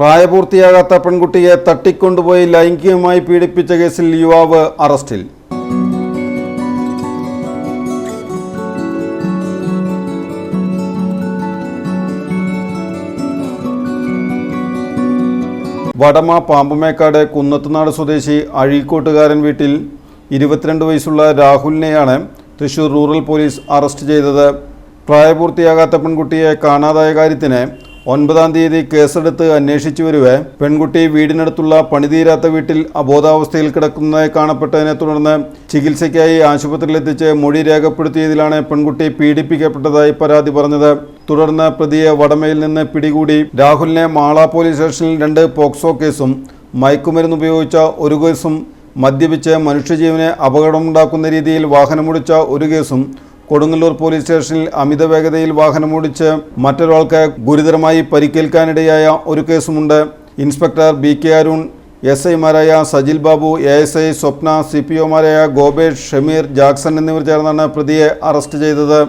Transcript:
പ്രായപൂർത്തിയാകാത്ത പെൺകുട്ടിയെ തട്ടിക്കൊണ്ടുപോയി ലൈംഗികമായി പീഡിപ്പിച്ച കേസിൽ യുവാവ് അറസ്റ്റിൽ. വടമ പാമ്പുമേക്കാട് കുന്നത്തുനാട് സ്വദേശി അഴീക്കോട്ടുകാരൻ വീട്ടിൽ ഇരുപത്തിരണ്ട് വയസ്സുള്ള രാഹുലിനെയാണ് തൃശൂർ റൂറൽ പോലീസ് അറസ്റ്റ് ചെയ്തത്. പ്രായപൂർത്തിയാകാത്ത പെൺകുട്ടിയെ കാണാതായ കാര്യത്തിന് ഒൻപതാം തീയതി കേസെടുത്ത് അന്വേഷിച്ചു വരുവേ പെൺകുട്ടി വീടിനടുത്തുള്ള പണിതീരാത്ത വീട്ടിൽ അബോധാവസ്ഥയിൽ കിടക്കുന്നതായി കാണപ്പെട്ടതിനെ തുടർന്ന് ചികിത്സയ്ക്കായി ആശുപത്രിയിലെത്തിച്ച് മൊഴി രേഖപ്പെടുത്തിയതിലാണ് പെൺകുട്ടി പീഡിപ്പിക്കപ്പെട്ടതായി പരാതി പറഞ്ഞത്. തുടർന്ന് പ്രതിയെ വടമയിൽ നിന്ന് പിടികൂടി രാഹുലിനെ മാള പോലീസ് സ്റ്റേഷനിൽ രണ്ട് പോക്സോ കേസും മയക്കുമരുന്ന് ഉപയോഗിച്ച ഒരു കേസും മദ്യപിച്ച് മനുഷ്യജീവനെ അപകടമുണ്ടാക്കുന്ന രീതിയിൽ വാഹനമോടിച്ച ഒരു കേസും കൊടുങ്ങല്ലൂർ പോലീസ് സ്റ്റേഷനിൽ അമിത വേഗതയിൽ വാഹനമോടിച്ച് മറ്റൊരാൾക്ക് ഗുരുതരമായി പരിക്കേൽക്കാനിടയായ ഒരു കേസുമുണ്ട്. Inspector B K Arun S ഐമാരായ Sajil Babu A S I Swapna C P ഒമാരായ Gopesh Shameer Jackson എന്നിവർ ചേർന്നാണ് പ്രതിയെ അറസ്റ്റ് ചെയ്തത്.